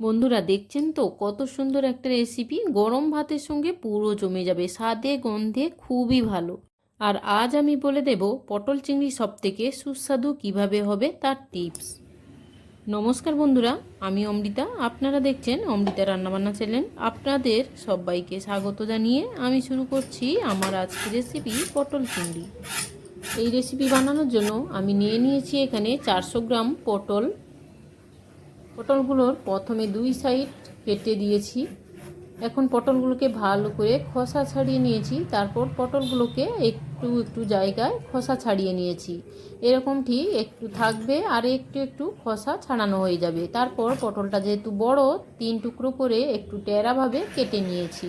বন্ধুরা, দেখছেন তো? কত সুন্দর একটা রেসিপি গরম ভাতের সঙ্গে পুরো জমে যাবে। স্বাদে, গন্ধে খুবই ভালো। আর আজ আমি বলে দেব পটল চিংড়ি সব থেকে সুস্বাদু কীভাবে হবে তার টিপস নমস্কার বন্ধুরা, আমি অমৃতা। আপনারা দেখছেন অমৃতা রান্নাবান্না চ্যানেল আপনাদের সবাইকে স্বাগত জানিয়ে আমি শুরু করছি আমার আজকের রেসিপি পটল চিংড়ি। এই রেসিপি বানানোর জন্য আমি নিয়ে নিয়েছি এখানে চারশো গ্রাম পটল পটলগুলোর প্রথমে দুই সাইড কেটে দিয়েছি। এখন পটলগুলোকে ভালো করে খোসা ছাড়িয়ে নিয়েছি। তারপর পটলগুলোকে একটু একটু জায়গায় খোসা ছাড়িয়ে নিয়েছি। এরকম ঠিক একটু থাকবে আর একটু একটু খোসা ছাড়ানো হয়ে যাবে। তারপর পটলটা যেহেতু বড়, তিন টুকরো করে একটু টেরাভাবে কেটে নিয়েছি।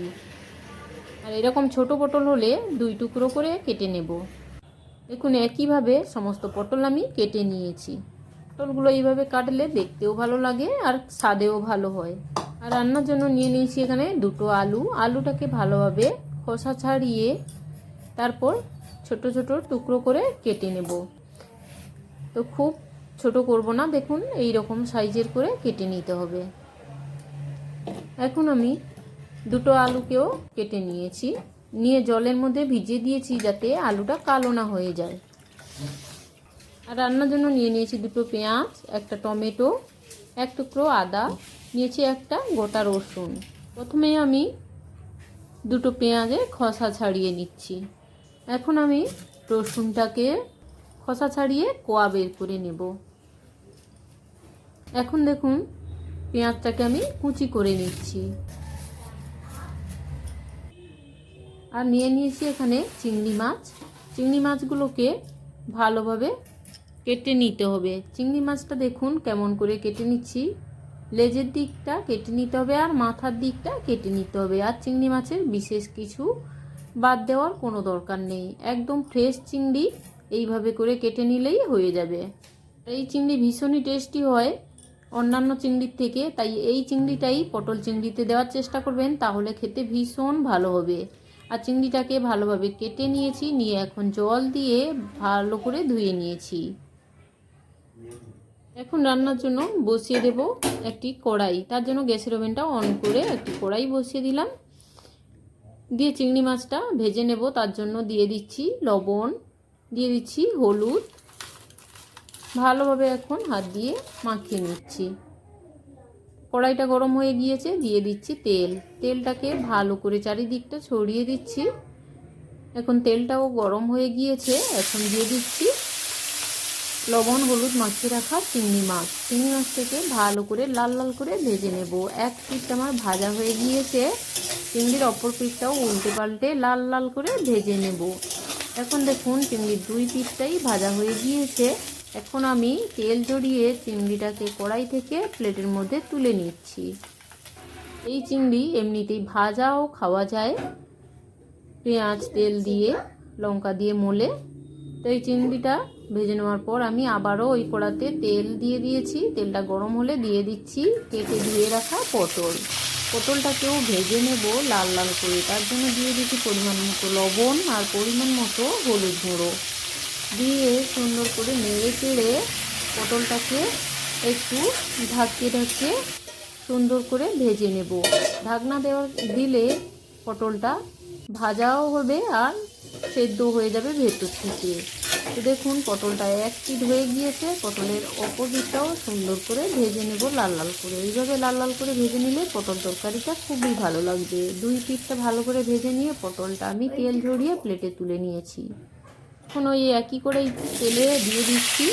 আর এরকম ছোট পটল হলে দুই টুকরো করে কেটে নেব। দেখুন, একইভাবে সমস্ত পটল আমি কেটে নিয়েছি। পটলগুলো এইভাবে কাটলে দেখতেও ভালো লাগে আর স্বাদেও ভালো হয়। আর রান্নার জন্য নিয়ে নিয়েছি এখানে দুটো আলু। আলুটাকে ভালোভাবে খোসা ছাড়িয়ে তারপর ছোট ছোট টুকরো করে কেটে নেব। তো খুব ছোট করব না, দেখুন এই রকম সাইজের করে কেটে নিতে হবে। এখন আমি দুটো আলুকেও কেটে নিয়েছি। নিয়ে জলের মধ্যে ভিজিয়ে দিয়েছি যাতে আলুটা কালো না হয়ে যায়। আর রান্নার জন্য নিয়ে নিয়েছি দুটো পেঁয়াজ, একটা টমেটো, এক টুকরো আদা, নিয়েছি একটা গোটা রসুন। প্রথমে আমি দুটো পেঁয়াজে খসা ছাড়িয়ে নিচ্ছি। এখন আমি রসুনটাকে খসা ছাড়িয়ে কোয়া বের করে নেব। এখন দেখুন পেঁয়াজটাকে আমি কুচি করে নিচ্ছি। আর নিয়ে নিয়েছি এখানে চিংড়ি মাছ। চিংড়ি মাছগুলোকে ভালোভাবে কেটে নিতে হবে। চিংড়ি মাছটা দেখুন কেমন করে কেটে নিচ্ছি। লেজের দিকটা কেটে নিতে হবে আর মাথার দিকটা কেটে নিতে হবে। আর চিংড়ি মাছের বিশেষ কিছু বাদ দেওয়ার কোনো দরকার নেই। একদম ফ্রেশ চিংড়ি এইভাবে করে কেটে নিলেই হয়ে যাবে। এই চিংড়ি ভীষণই টেস্টি হয় অন্যান্য চিংড়ির থেকে। তাই এই চিংড়িটাই পটল চিংড়িতে দেওয়ার চেষ্টা করবেন, তাহলে খেতে ভীষণ ভালো হবে। আর চিংড়িটাকে ভালোভাবে কেটে নিয়েছি, নিয়ে এখন জল দিয়ে ভালো করে ধুয়ে নিয়েছি। এখন রান্নার জন্য বসিয়ে দেব একটি কড়াই। তার জন্য গ্যাসের ওভেনটা অন করে একটি কড়াই বসিয়ে দিলাম। দিয়ে চিংড়ি মাছটা ভেজে নেব। তার জন্য দিয়ে দিচ্ছি লবণ, দিয়ে দিচ্ছি হলুদ। ভালোভাবে এখন হাত দিয়ে মাখিয়ে নিচ্ছি। কড়াইটা গরম হয়ে গিয়েছে। দিয়ে দিচ্ছি তেল। তেলটাকে ভালো করে চারিদিকটা ছড়িয়ে দিচ্ছি। এখন তেলটাও গরম হয়ে গিয়েছে। এখন দিয়ে দিচ্ছি লবণ, হলুদ, মাখিয়ে রাখা চিংড়ি মাছ। চিংড়ি মাছটাকে ভালো করে লাল লাল করে ভেজে নেব। এক পিস আমার ভাজা হয়ে গিয়েছে। চিংড়ির অপর পিসটাও উল্টে পাল্টে লাল লাল করে ভেজে নেব। এখন দেখুন চিংড়ির দুই পিসটাই ভাজা হয়ে গিয়েছে। এখন আমি তেল জড়িয়ে চিংড়িটাকে কড়াই থেকে প্লেটের মধ্যে তুলে নিচ্ছি। এই চিংড়ি এমনিতেই ভাজাও খাওয়া যায়। পেঁয়াজ, তেল দিয়ে, লঙ্কা দিয়ে মোলে। তো এই চিংড়িটা ভেজে নেওয়ার পর আমি আবারও ওই কড়াতে তেল দিয়ে দিয়েছি। তেলটা গরম হলে দিয়ে দিচ্ছি কেটে ধুয়ে রাখা পটল। পটলটাকেও ভেজে নেব লাল লাল করে। তার জন্য দিয়ে দিচ্ছি পরিমাণ মতো লবণ আর পরিমাণ মতো হলুদ গুঁড়ো। দিয়ে সুন্দর করে নেড়ে চেড়ে পটলটাকে একটু ঢাকিয়ে ঢাকিয়ে সুন্দর করে ভেজে নেব। ঢাকনা দেওয়া দিলে পটলটা ভাজাও হবে আর সেদ্ধ হয়ে যাবে ভেতর থেকে। দেখুন, পটলটা এক পিঠ হয়ে গিয়েছে। পটলের অপর পিঠটাও সুন্দর করে ভেজে নেব লাল লাল করে। এইভাবে লাল লাল করে ভেজে নিলে পটল তরকারিটা খুবই ভালো লাগবে। দুই পিঠটা ভালো করে ভেজে নিয়ে পটলটা আমি তেল ঝরিয়ে প্লেটে তুলে নিয়েছি। এখন ওই একই করে তেলে দিয়ে দিচ্ছি।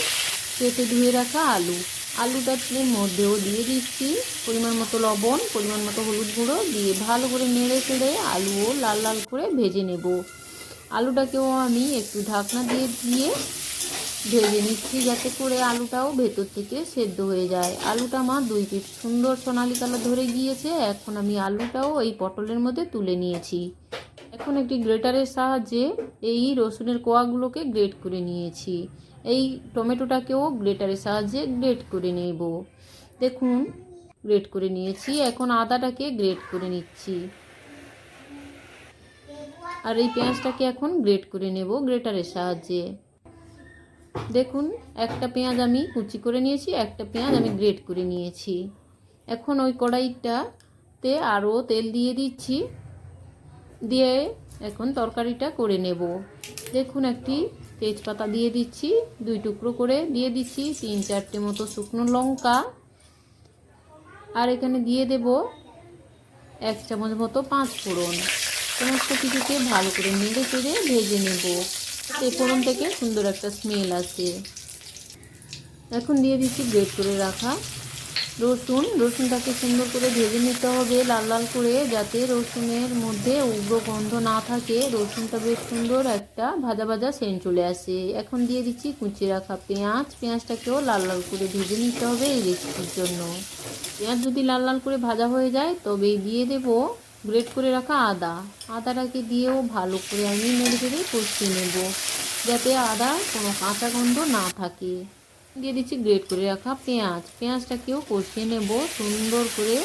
কেটে ধুয়ে রাখা আলু। আলুটার মধ্যেও দিয়ে দিচ্ছি। পরিমাণ মতো লবণ, পরিমাণ মতো হলুদ গুঁড়ো দিয়ে ভালো করে নেড়ে চেড়ে আলুও লাল লাল করে ভেজে নেব। আলুটাকেও আমি একটু ঢাকনা দিয়ে দিয়ে ভেজে নিচ্ছি যাতে করে আলুটাও ভেতর থেকে সেদ্ধ হয়ে যায়। আলুটা আমার দুই পিস সুন্দর সোনালি কালার ধরে গিয়েছে। এখন আমি আলুটাও এই পটলের মধ্যে তুলে নিয়েছি। এখন একটি গ্রেটারের সাহায্যে এই রসুনের কোয়াগুলোকে গ্রেট করে নিয়েছি। এই টমেটোটাকেও গ্রেটারের সাহায্যে গ্রেট করে নেব। দেখুন, গ্রেট করে নিয়েছি। এখন আদাটাকে গ্রেট করে নিচ্ছি। আর এই পেঁয়াজটাকে এখন গ্রেট করে নেব গ্রেটারের সাহায্যে। দেখুন, একটা পেঁয়াজ আমি কুচি করে নিয়েছি, একটা পেঁয়াজ আমি গ্রেট করে নিয়েছি। এখন ওই কড়াইটাতে আরও তেল দিয়ে দিচ্ছি, দিয়ে এখন তরকারিটা করে নেব। দেখুন, একটি তেজপাতা দিয়ে দিচ্ছি, দুই টুকরো করে দিয়ে দিচ্ছি, তিন চারটে মতো শুকনো লঙ্কা। আর এখানে দিয়ে দেব এক চামচ মতো পাঁচ ফোড়ন সমস্ত কিছুকে ভালো করে নেড়ে চেড়ে ভেজে নেব। এই ফোড়ন থেকে সুন্দর একটা স্মেল আসে। এখন দিয়ে দিচ্ছি গ্রেট করে রাখা রসুন। রসুনটাকে সুন্দর করে ভেজে নিতে হবে লাল লাল করে, যাতে রসুনের মধ্যে উগ্র গন্ধ না থাকে। রসুনটা বেশ সুন্দর একটা ভাজা ভাজা সেন্ট চলে আসে। এখন দিয়ে দিচ্ছি কুচি রাখা পেঁয়াজ। পেঁয়াজটাকেও লাল লাল করে ভেজে নিতে হবে এই রেসিপির জন্য। পেঁয়াজ যদি লাল লাল করে ভাজা হয়ে যায়, তবেই দিয়ে দেব গ্রেট করে রাখা আদা। আদাটাকে দিয়েও ভালো করে আমি নেড়ে কষিয়ে নেব, যাতে আদা কোনো কাঁচা গন্ধ না থাকে। দিয়ে দিচ্ছি গ্রেট করে রাখা পেঁয়াজ। পেঁয়াজটাকেও কষিয়ে নেব সুন্দর করে,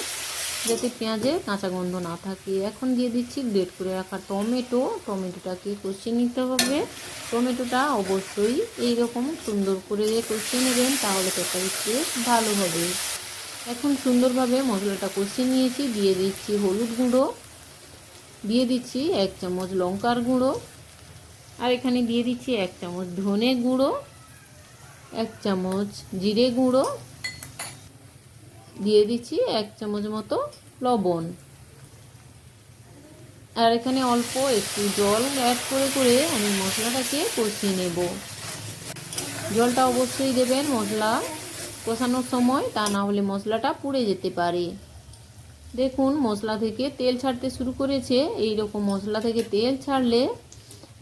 যাতে পেঁয়াজের কাঁচা গন্ধ না থাকে। এখন দিয়ে দিচ্ছি গ্রেট করে রাখা টমেটো। টমেটোটাকে কষিয়ে নিতে হবে। টমেটোটা অবশ্যই এই রকম সুন্দর করে কষিয়ে নেবেন, তাহলে তরকারির টেস্ট ভালো হবে। এখন সুন্দরভাবে মশলাটা কষিয়ে নিয়েছি। দিয়ে দিচ্ছি হলুদ গুঁড়ো। দিয়ে দিচ্ছি এক চামচ লঙ্কার গুঁড়ো। আর এখানে দিয়ে দিচ্ছি এক চামচ ধনে গুঁড়ো, এক চামচ জিরে গুঁড়ো। দিয়ে দিচ্ছি এক চামচ মতো লবণ। আর এখানে অল্প একটু জল অ্যাড করে করে আমি মশলাটাকে কষিয়ে নেব। জলটা অবশ্যই দেবেন মশলা। কষানোর সময় তা না হলে মশলাটা পুড়ে যেতে পারে। দেখুন, মশলা থেকে তেল ছাড়তে শুরু করেছে। এই রকম মশলা থেকে তেল ছাড়লে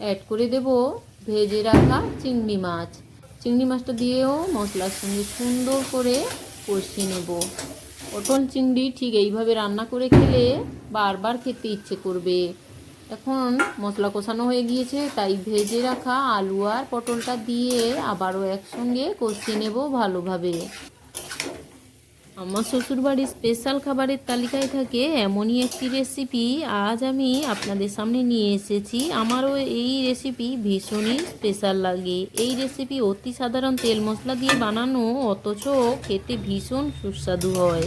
অ্যাড করে দেব ভেজে রাখা চিংড়ি মাছ। চিংড়ি মাছটা দিয়েও মশলার সঙ্গে সুন্দর করে কষিয়ে নেব। পটল চিংড়ি ঠিক এইভাবে রান্না করে খেলে বারবার খেতে ইচ্ছে করবে। এখন মশলা কষানো হয়ে গিয়েছে, তাই ভেজে রাখা আলু আর পটলটা দিয়ে আবারও একসঙ্গে কষিয়ে নেব ভালোভাবে। আমার শ্বশুরবাড়ির স্পেশাল খাবারের তালিকায় থাকে এমনই একটি রেসিপি, আজ আমি আপনাদের সামনে নিয়ে এসেছি। আমারও এই রেসিপি ভীষণই স্পেশাল লাগে। এই রেসিপি অতি সাধারণ তেল মশলা দিয়ে বানানো, অথচ খেতে ভীষণ সুস্বাদু হয়।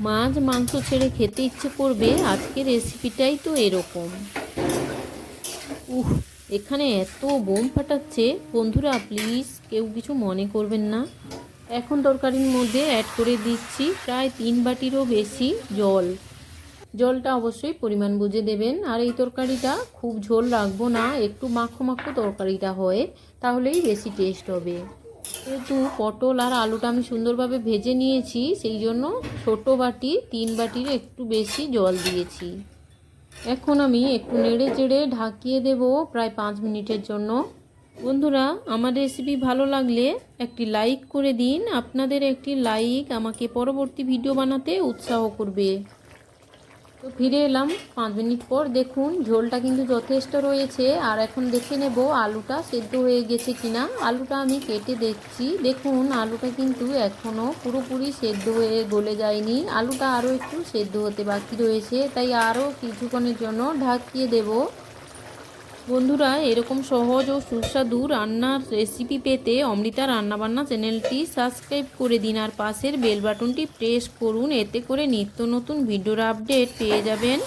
মাছ মাংস ছেড়ে খেতে ইচ্ছে করবে, আজকের রেসিপিটাই তো এরকম। উহ, এখানে এত বোম ফাটাচ্ছে। বন্ধুরা প্লিজ কেউ কিছু মনে করবেন না। এখন তরকারির মধ্যে অ্যাড করে দিচ্ছি প্রায় তিন বাটিরও বেশি জল। জলটা অবশ্যই পরিমাণ বুঝে দেবেন। আর এই তরকারিটা খুব ঝোল রাখব না, একটু মাখো মাখো তরকারিটা হয়, তাহলেই বেশি টেস্ট হবে। যেহেতু পটল আর আলুটা আমি সুন্দরভাবে ভেজে নিয়েছি, সেই জন্য ছোট বাটি, তিন বাটির একটু বেশি জল দিয়েছি। এখন আমি একটু নেড়ে চেড়ে ঢাকিয়ে দেব প্রায় পাঁচ মিনিটের জন্য। বন্ধুরা, আমার রেসিপি ভালো লাগলে একটি লাইক করে দিন। আপনাদের একটি লাইক আমাকে পরবর্তী ভিডিও বানাতে উৎসাহ করবে। তো ফিরে এলাম পাঁচ মিনিট পর। দেখুন, ঝোলটা কিন্তু যথেষ্ট রয়েছে। আর এখন দেখে নেব আলুটা সেদ্ধ হয়ে গেছে কিনা। আলুটা আমি কেটে দেখছি। দেখুন, আলুটা কিন্তু এখনও পুরোপুরি সেদ্ধ হয়ে গলে যায়নি। আলুটা আরও একটু সেদ্ধ হতে বাকি রয়েছে। তাই আরও কিছুক্ষণের জন্য ঢাকিয়ে দেবো। বন্ধুরা, এরকম সহজ ও সুস্বাদু রান্নার রেসিপি পেতে অমৃতা রান্নাবান্না চ্যানেলটি সাবস্ক্রাইব করে দিন আর পাশের বেল বাটনটি প্রেস করুন, এতে করে নিত্য নতুন ভিডিওর আপডেট পেয়ে যাবেন।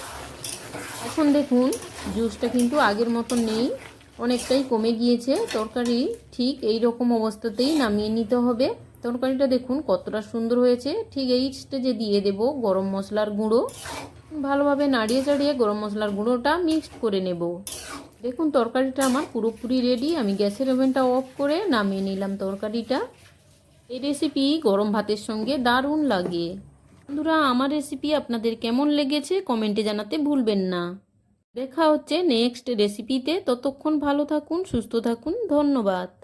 এখন দেখুন জুসটা কিন্তু আগের মতন নেই, অনেকটাই কমে গিয়েছে। তরকারি ঠিক এই রকম অবস্থাতেই নামিয়ে নিতে হবে। তরকারিটা দেখুন কতটা সুন্দর হয়েছে। ঠিক এই স্টেজে দিয়ে দেব গরম মশলার গুঁড়ো। ভালোভাবে নাড়িয়ে চাড়িয়ে গরম মশলার গুঁড়োটা মিক্সড করে নেব। দেখুন, তরকারিটা আমার পুরোপুরি রেডি আমি গ্যাসের ওভেনটা অফ করে নামিয়ে নিলাম তরকারিটা। এই রেসিপি গরম ভাতের সঙ্গে দারুণ লাগে। বন্ধুরা, আমার রেসিপি আপনাদের কেমন লেগেছে কমেন্টে জানাতে ভুলবেন না। দেখা হচ্ছে নেক্সট রেসিপিতে ততক্ষণ ভালো থাকুন, সুস্থ থাকুন। ধন্যবাদ।